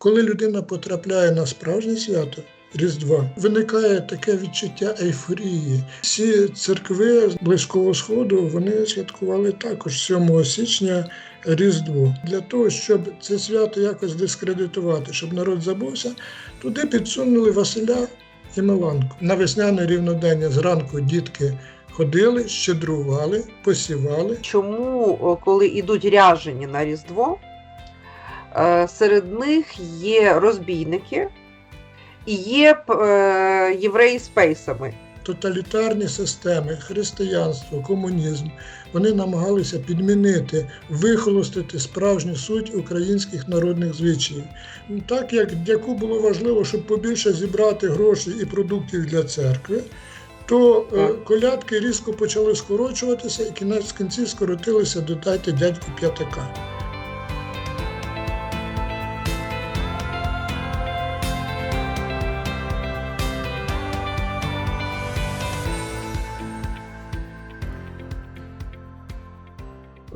Коли людина потрапляє на справжнє свято Різдва, виникає таке відчуття ейфорії. Всі церкви Близького Сходу вони святкували також 7 січня Різдво. Для того, щоб це свято якось дискредитувати, щоб народ забувся, туди підсунули Василя і Меланку. На весняне рівнодення зранку дітки ходили, щедрували, посівали. Чому, коли йдуть ряжені на Різдво, серед них є розбійники і є е, євреї з пейсами. Тоталітарні системи, християнство, комунізм вони намагалися підмінити, вихолостити справжню суть українських народних звичаїв. Так як дяку було важливо, щоб побільше зібрати грошей і продуктів для церкви, то е, колядки різко почали скорочуватися і кінець кінців скоротилися до дайте дядьку п'ятака.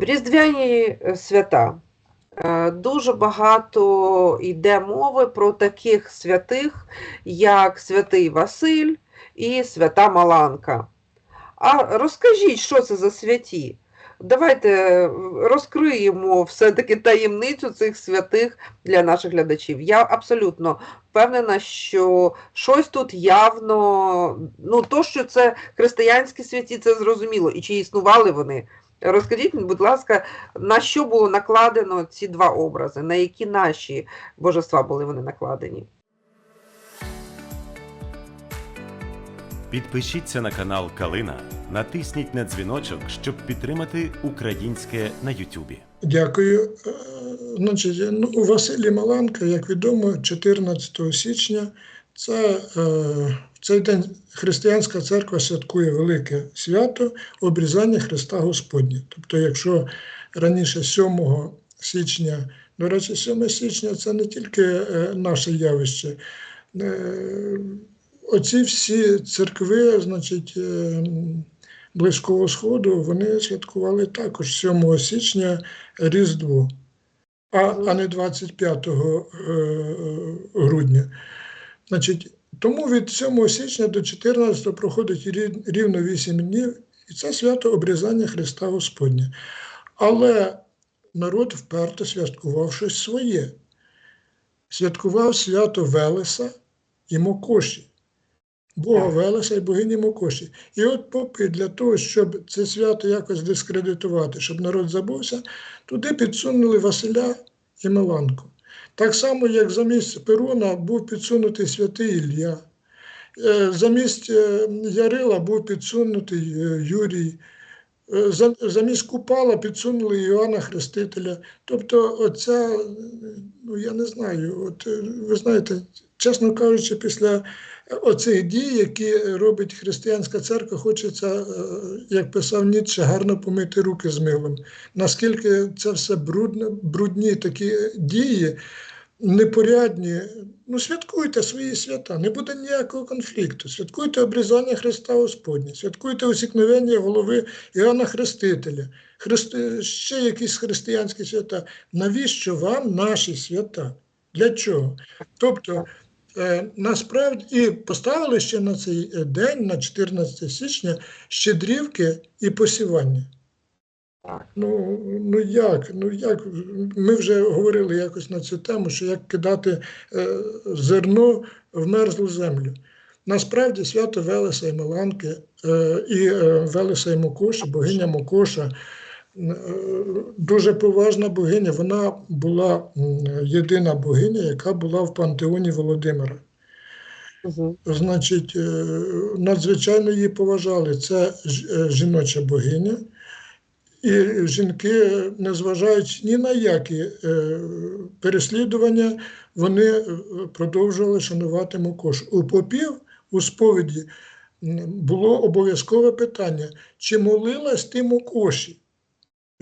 Різдвяні е, свята е, дуже багато йде мови про таких святих, як святий Василь і свята Маланка. А розкажіть, що це за святі? Давайте е, розкриємо все-таки таємницю цих святих для наших глядачів. Я абсолютно впевнена, що щось тут явно, ну то, що це християнські святі, це зрозуміло, і чи існували вони. Розкажіть, будь ласка, на що було накладено ці два образи, на які наші божества були вони накладені? Підпишіться на канал Калина, натисніть на дзвіночок, щоб підтримати українське на Ютубі. Дякую. Е, Значить, ну, у Василі Маланка, як відомо, 14 січня це е, цей день християнська церква святкує велике свято обрізання Христа Господня. Тобто, якщо раніше 7 січня, до речі, 7 січня це не тільки е, наше явище. Е, Оці всі церкви, значить, е, Близького Сходу, вони святкували також 7 січня Різдво, а, а не 25 е, грудня. Значить, тому від 7 січня до 14 проходить рівно 8 днів, і це свято обрізання Христа Господня. Але народ вперто святкував щось своє. Святкував свято Велеса і Мокоші. Бога Велеса і богині Мокоші. І от попи для того, щоб це свято якось дискредитувати, щоб народ забувся, туди підсунули Василя і Меланку. Так само, як замість Перуна був підсунутий святий Ілля, е, замість е, Ярила був підсунутий е, Юрій, замість Купала підсунули Іоанна Хрестителя. Тобто, оця, ну я не знаю, от ви знаєте, чесно кажучи, після оцих дій, які робить християнська церква, хочеться, е, як писав Ніцше, гарно помити руки з милом. Наскільки це все брудно, брудні такі дії, непорядні. Ну, святкуйте свої свята, не буде ніякого конфлікту. Святкуйте обрізання Христа Господня, святкуйте усікновення голови Іоанна Хрестителя, Христи... ще якісь християнські свята. Навіщо вам наші свята? Для чого? Тобто, насправді і поставили ще на цей е, день, на 14 січня, щедрівки і посівання. Ну, ну як? Ну як? Ми вже говорили якось на цю тему, що як кидати е, зерно в мерзлу землю. Насправді свято Велеса і Меланки е, і е, Велеса і Мокоші, богиня Мокоша, е, дуже поважна богиня. Вона була єдина богиня, яка була в пантеоні Володимира. Угу. Значить, е, надзвичайно її поважали. Це е, жіноча богиня. І жінки, незважаючи ні на які е, переслідування, вони е, продовжували шанувати Мокош. У попів у сповіді було обов'язкове питання, чи молилась ти Мокоші?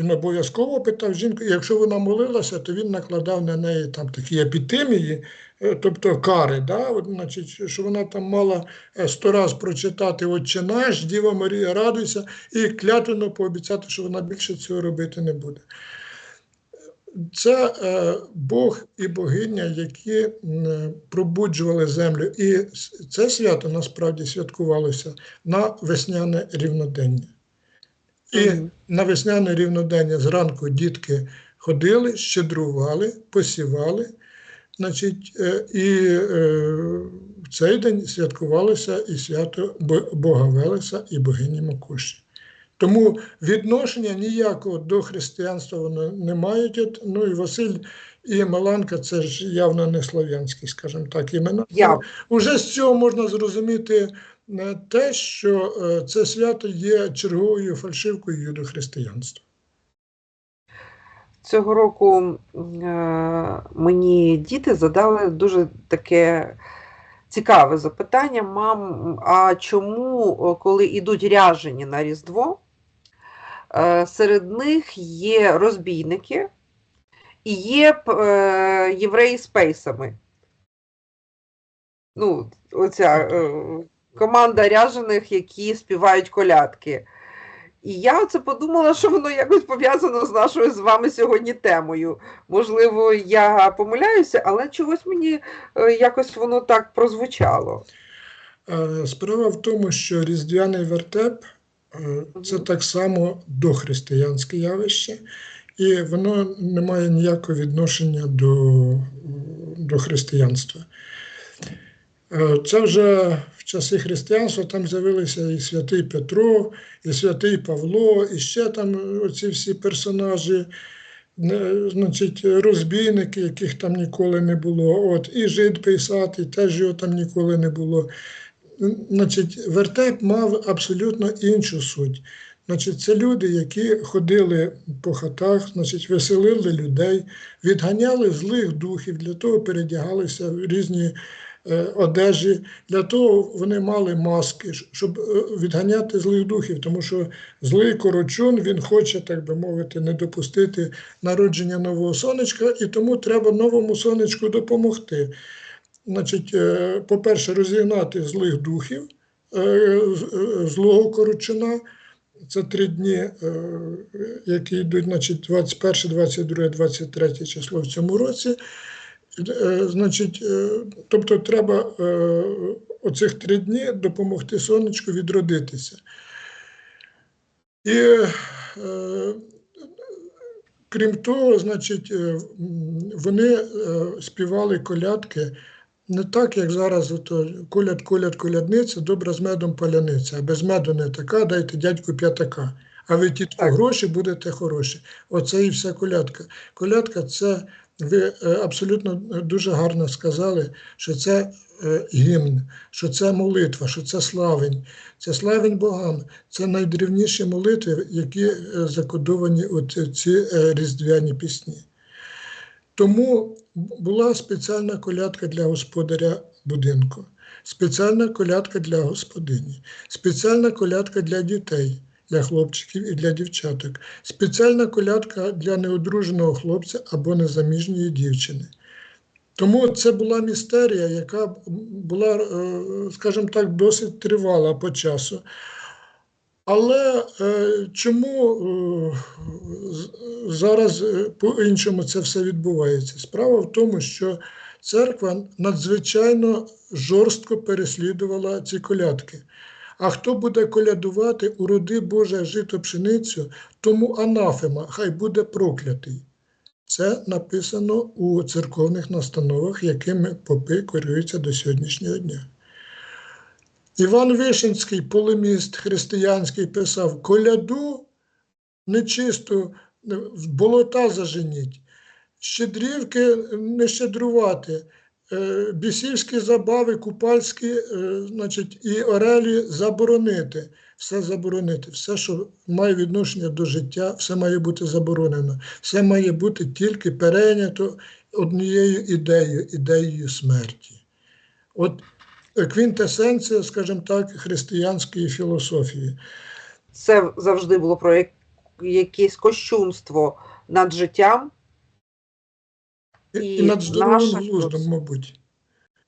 Він обов'язково питав жінку, якщо вона молилася, то він накладав на неї там такі епітемії, е, тобто кари, да? От, значить, що вона там мала е, сто раз прочитати Отче наш, Діва Марія, радуйся, і клятвенно пообіцяти, що вона більше цього робити не буде. Це е, Бог і богиня, які м, пробуджували землю. І це свято насправді святкувалося на весняне рівнодення. І на весняне рівнодення зранку дітки ходили, щедрували, посівали. Значить, е, і е, в цей день святкувалося і свято Бога Велеса і богині Макуші. Тому відношення ніякого до християнства вони не мають. Ну і Василь і Маланка це ж явно не слов'янські, скажімо так, імена. Я. Уже з цього можна зрозуміти е, те, що е, це свято є черговою фальшивкою до. Цього року е, мені діти задали дуже таке цікаве запитання. Мам, а чому, коли йдуть ряжені на Різдво, е, серед них є розбійники і є євреї з пейсами? Ну, оця команда ряжених, які співають колядки. І я оце подумала, що воно якось пов'язано з нашою з вами сьогодні темою. Можливо, я помиляюся, але чогось мені е, якось воно так прозвучало. Е, Справа в тому, що різдвяний вертеп е, це так само дохристиянське явище, і воно не має ніякого відношення до, до християнства. Це вже часи християнства там з'явилися і святий Петро, і святий Павло, і ще там оці всі персонажі, значить, розбійники, яких там ніколи не було. От, і жид писати, теж його там ніколи не було. Значить, вертеп мав абсолютно іншу суть. Значить, це люди, які ходили по хатах, значить, веселили людей, відганяли злих духів, для того передягалися в різні одежі, для того вони мали маски, щоб е, відганяти злих духів, тому що злий корочун він хоче, так би мовити, не допустити народження нового сонечка, і тому треба новому сонечку допомогти. Значить, е, по-перше, розігнати злих духів, е, е, злого корочуна. Це три дні, е, які йдуть, значить, 21, 22, 23 число в цьому році. Е, Значить, е, тобто треба е, оцих три дні допомогти сонечку відродитися. І е, крім того, значить, вони співали колядки не так, як зараз коляд, коляд, колядниця, добра з медом паляниця, а без меду не така, дайте дядьку п'ятака. А ви тітку гроші будете хороші. Оце і вся колядка. Колядка це ви е, абсолютно е, дуже гарно сказали, що це е, гімн, що це молитва, що це славень. Це славень богам. Це найдрівніші молитви, які закодовані у ці- різдвяні пісні. Тому була спеціальна колядка для господаря будинку, спеціальна колядка для господині, спеціальна колядка для дітей, для хлопчиків і для дівчаток, спеціальна колядка для неодруженого хлопця або незаміжньої дівчини. Тому це була містерія, яка була, е, скажімо так, досить тривала по часу. Але е, чому е, зараз е, по-іншому це все відбувається? Справа в тому, що церква надзвичайно жорстко переслідувала ці колядки. А хто буде колядувати уроди Боже жито пшеницю, тому анафема, хай буде проклятий. Це написано у церковних настановах, якими попи керуються до сьогоднішнього дня. Іван Вишинський, полеміст християнський, писав: коляду нечисту болота заженіть, щедрівки не щедрувати, бісівські забави, купальські, е, значить, і орелі заборонити. Все заборонити, все, що має відношення до життя, все має бути заборонено. Все має бути тільки перейнято однією ідеєю, ідеєю смерті. От е, квінтесенція, скажімо так, християнської філософії. Це завжди було про як- якесь кощунство над життям І, І над здоровим наша глуздом, мабуть.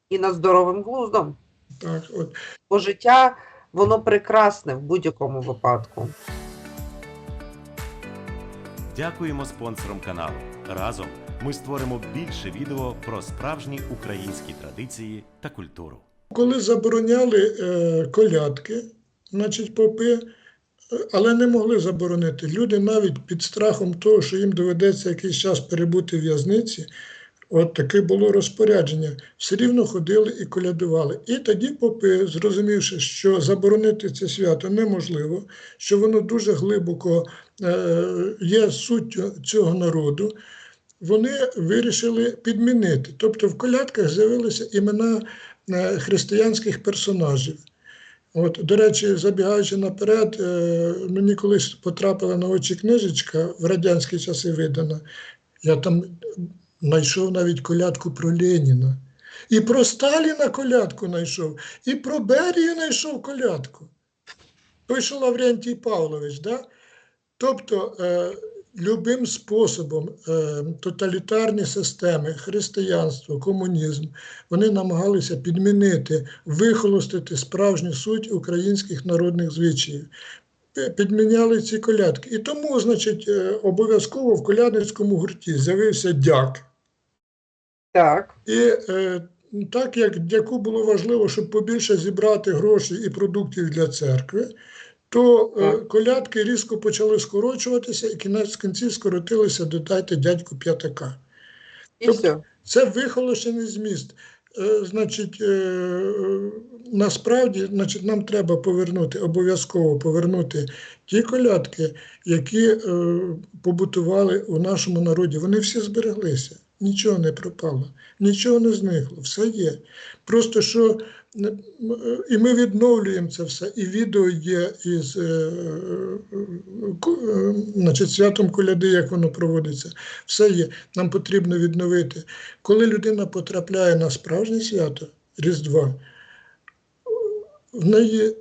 і над здоровим глуздом. Так, от. Бо життя воно прекрасне в будь-якому випадку. Дякуємо спонсорам каналу. Разом ми створимо більше відео про справжні українські традиції та культуру. Коли забороняли е, колядки, значить, попи, е, але не могли заборонити. Люди навіть під страхом того, що їм доведеться якийсь час перебути в в'язниці, от таке було розпорядження, все рівно ходили і колядували. І тоді попи, зрозумівши, що заборонити це свято неможливо, що воно дуже глибоко е, є суттю цього народу, вони вирішили підмінити. Тобто в колядках з'явилися імена е, християнських персонажів. От, до речі, забігаючи наперед, е, мені колись потрапила на очі книжечка в радянські часи видана. Я там знайшов навіть колядку про Леніна. І про Сталіна колядку знайшов, і про Берію знайшов колядку. Що Лаврентій Павлович, да? Тобто, е, любим способом е, тоталітарні системи, християнство, комунізм, вони намагалися підмінити, вихолостити справжню суть українських народних звичаїв. Підміняли ці колядки. І тому, значить, е, обов'язково в колядницькому гурті з'явився дяк. Так. І е, так як дяку було важливо, щоб побільше зібрати грошей і продуктів для церкви, то е, колядки різко почали скорочуватися і кінець кінців скоротилися додайте дядьку п'ятака. Тобто-. Це вихолощений зміст. Е, значить, е, насправді, значить, нам треба повернути, обов'язково повернути ті колядки, які е, побутували у нашому народі. Вони всі збереглися, нічого не пропало, нічого не зникло, все є. Просто що і ми відновлюємо це все, і відео є із е, е, значить, святом коляди, як воно проводиться. Все є. Нам потрібно відновити. Коли людина потрапляє на справжнє свято Різдва, в неї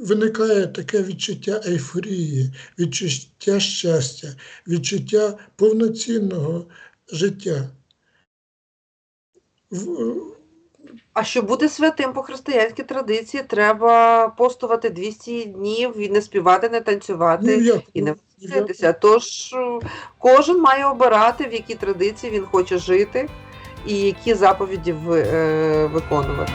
виникає таке відчуття ейфорії, відчуття щастя, відчуття повноцінного життя. А щоб бути святим по християнській традиції, треба постувати 200 днів і не співати, не танцювати якому- і не ні якому- вчитися. Тож е, кожен має обирати, в якій традиції він хоче жити і які заповіді е, виконувати.